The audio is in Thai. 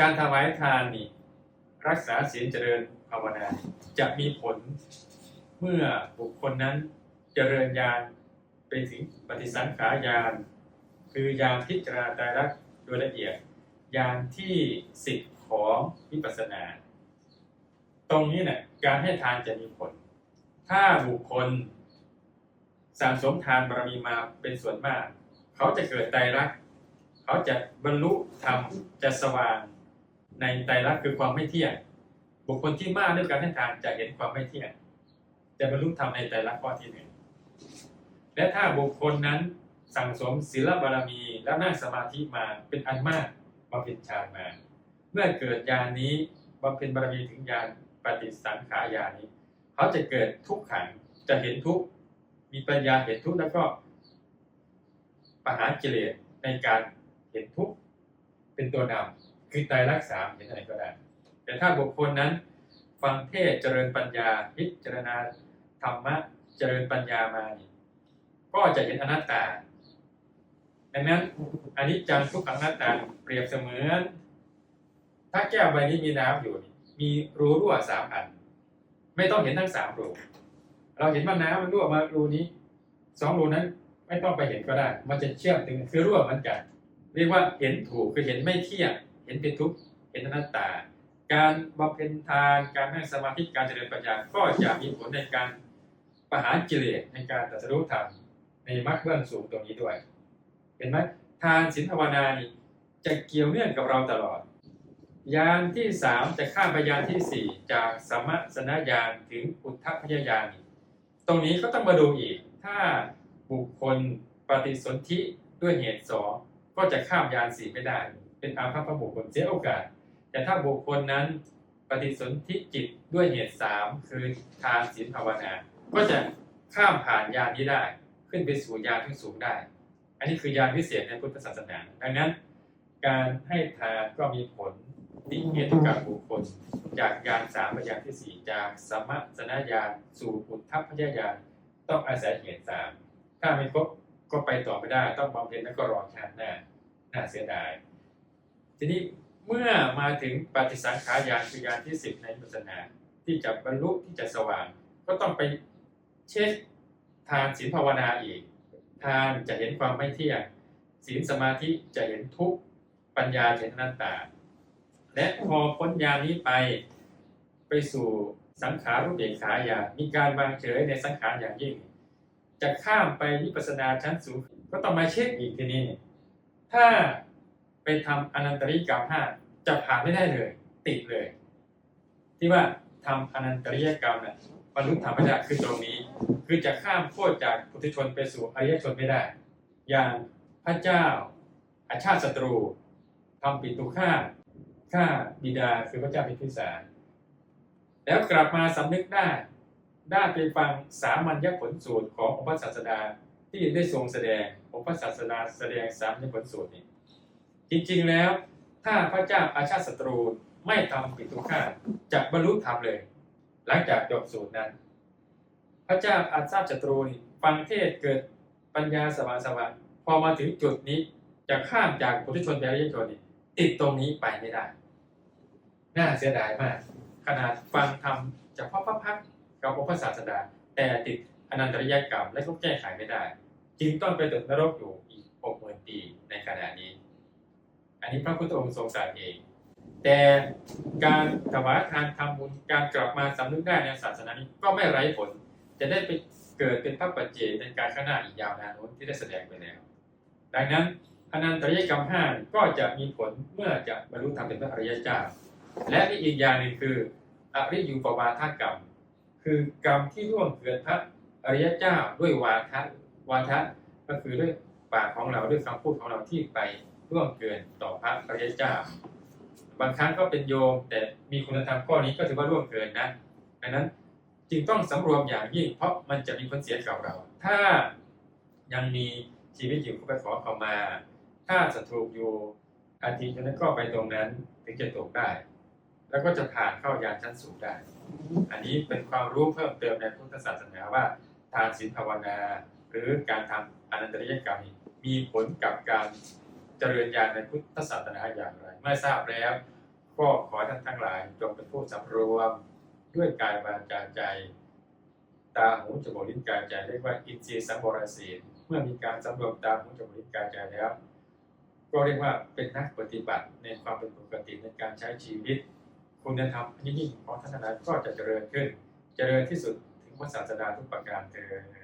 การถวายทานนี่รักษาศีลเจริญภาวนาจะมีผลเมื่อบุคคลนั้นเจริญญาณไปถึงปฏิสังขารญาณคือญาณพิจารณาไตรลักโดยละเอียดญาณที่สิบของวิปัสสนา ตรงนี้เนี่ยการให้ทานจะมีผล ถ้าบุคคลสะสมทานบารมีมาเป็นส่วนมาก เขาจะเกิดไตรลัก เขาจะบรรลุธรรมจะสว่าง ในไตรลักษณ์คือความไม่เที่ยง บุคคลที่มากด้วยการให้ทานจะเห็นความไม่เที่ยงจะบรรลุธรรมในไตรลักษณ์ข้อที่หนึ่งและถ้าบุคคลนั้นสั่งสมศีลบารมีแล้วนั่งสมาธิมาเป็นอันมากบำเพ็ญฌานมา เมื่อเกิดญาณนี้บำเพ็ญบารมีถึงญาณปฏิสังขารญาณนี้ เขาจะเกิดทุกขังจะเห็นทุกข์มีปัญญาเห็นทุกข์แล้วก็ปหากิเลสในการเห็นทุกข์เป็นตัวนำ คือไตรลักษณ์สามเห็นอะไรก็ได้ แต่ถ้าบุคคลนั้น ฟังเทศเจริญปัญญาพิจารณาธรรมะเจริญปัญญามานี่ก็จะเห็นอนัตตาดังนั้นอนิจจังทุกขังอนัตตาเปรียบเสมือน ถ้าแก้วใบนี้มีน้ำอยู่ มีรูรั่วสามอัน ไม่ต้องเห็นทั้งสามรูเราเห็นว่าน้ำมันรั่วมารูนี้สองรูนั้นไม่ต้องไปเห็นก็ได้ มันจะเชื่อมถึงคือรั่วเหมือนกัน เรียกว่าเห็นถูกคือเห็นไม่เที่ยง เห็นเป็นทุกข์เห็นอนัตตา การบำเพ็ญทานการนั่งสมาธิการเจริญปัญญาก็จะมีผลในการประหารกิเลสในการตรัสรู้ธรรมในมรรคเบื้องสูงตรงนี้ด้วย เห็นไหมทานศีลภาวนานี่จะเกี่ยวเนื่องกับเราตลอดยานที่สามจะข้ามไปยานที่สี่จากสมะสนญาณถึงอุทธพยญาณตรงนี้ก็ต้องมาดูอีก ถ้าบุคคลปฏิสนธิด้วยเหตุสองก็จะข้ามยานสี่ไม่ได้ เป็นอาภัพบุคคลเสียโอกาส แต่ถ้าบุคคลนั้นปฏิสนธิจิตด้วยเหตุสามคือทานศีลภาวนา ก็จะข้ามผ่านยานนี้ได้ ขึ้นไปสู่ยานที่สูงได้ อันนี้คือยานพิเศษในพุทธศาสนา ดังนั้น การให้ทานก็มีผลนิเหตุกับบุคคล จากยานสามไปยานที่สี่จากสมะสนญาณสู่อุทธพยญาณต้องอาศัยเหตุสามถ้าไม่ครบก็ไปต่อไม่ได้ ต้องบำเพ็ญแล้วก็รอชาติหน้าน่าเสียดาย ทีนี้เมื่อมาถึงปฏิสังขารญาณคือยานที่สิบในพุทธศาสนาที่จะบรรลุที่จะสว่าง ก็ต้องไปเช็คทานศีลภาวนาอีก ทานจะเห็นความไม่เที่ยงศีลสมาธิจะเห็นทุกข์ปัญญาจะเห็นนัตตา และพอพ้นญาณนี้ไปไปสู่สังขารรูปเบกขาญาณมีการวางเฉยในสังขารอย่างยิ่ง จะข้ามไปวิปัสสนาชั้นสูงก็ต้องมาเช็คอีกทีนี้ถ้า ไปทำอนันตริยกรรมห้าจะผ่านไม่ได้เลย ติดเลย ที่ว่าทำอนันตริยกรรมเนี่ยบรรลุธรรมไม่ได้คือตรงนี้ คือจะข้ามโคตรจากปุถุชนไปสู่อริยชนไม่ได้ อย่างพระเจ้าอาชาติศัตรูทำปิตุฆ่าฆ่าบิดาคือพระเจ้าพิพิสารแล้วกลับมาสำนึกได้ได้ไปฟังสามัญญผลสูตรขององค์พระศาสดาที่ได้ทรงแสดงองค์พระศาสดาแสดงสามัญญผลสูตรนี้ จริงๆแล้วถ้าพระเจ้าอาชาติศัตรูไม่ทำปิตุฆาตจะบรรลุธรรมเลย หลังจากจบสูตรนั้น พระเจ้าอาชาติศัตรูนี่ฟังเทศเกิดปัญญาสว่างสว่างพอมาถึงจุดนี้จะข้ามจากปุถุชนไปอริยชนนี่ติดตรงนี้ไปไม่ได้ น่าเสียดายมาก ขนาดฟังทำจากพ่อพระพักกับองค์พระศาสดา แต่ติดอนันตริยกรรมและก็แก้ไขไม่ได้ จึงต้องไปตกนรกอยู่อีกหกหมื่นปีในขณะนี้ อันนี้พระพุทธองค์ทรงตรัสเอง แต่การถวายทานทำบุญการกลับมาสำนึกได้ในศาสนานี้ก็ไม่ไร้ผล จะได้ไปเกิดเป็นพระปัจเจกในการข้างหน้าอีกยาวนานโน้นที่ได้แสดงไปแล้ว ดังนั้นอนันตริยกรรมห้าก็จะมีผลเมื่อจะบรรลุธรรมเป็นพระอริยเจ้า และมีอีกอย่างหนึ่งคืออริยูปวาทกรรม คือกรรมที่ร่วมเกินพระอริยเจ้าด้วยวาทะวาทะก็คือด้วยปากของเราด้วยคำพูดของเราที่ไป ร่วมเกินต่อพระอริยเจ้า บางครั้งก็เป็นโยมแต่มีคุณธรรมข้อนี้ก็ถือว่าร่วมเกินนะดังนั้นจึงต้องสำรวมอย่างยิ่ง เพราะมันจะมีผลเสียกับเรา ถ้ายังมีชีวิตอยู่ก็ไปขอเข้ามา ถ้าจะถูอยู่อาทิตย์นั้นก็ไปตรงนั้นถึงจะตกได้ แล้วก็จะผ่านเข้ายานชั้นสูงได้ อันนี้เป็นความรู้เพิ่มเติมในพุทธศาสนาว่าทานศีลภาวนา หรือการทำอนันตริยกรรมมีผลกับการ เจริญญาณในพุทธศาสนาอย่างไร เมื่อทราบแล้ว ก็ขอท่านทั้งหลายจงเป็นผู้สำรวมด้วยกายวาจาใจ ตาหูจมูกลิ้นกายใจเรียกว่าอินทรีย์สังวรศีลเมื่อมีการสำรวมตาหูจมูกลิ้นกายใจแล้ว ก็เรียกว่าเป็นนักปฏิบัติในความเป็นปกติในการใช้ชีวิต คุณธรรมนยิ่งของท่านทั้งหลายก็จะเจริญขึ้น เจริญที่สุดถึงพระศาสดาทุกประการเถิด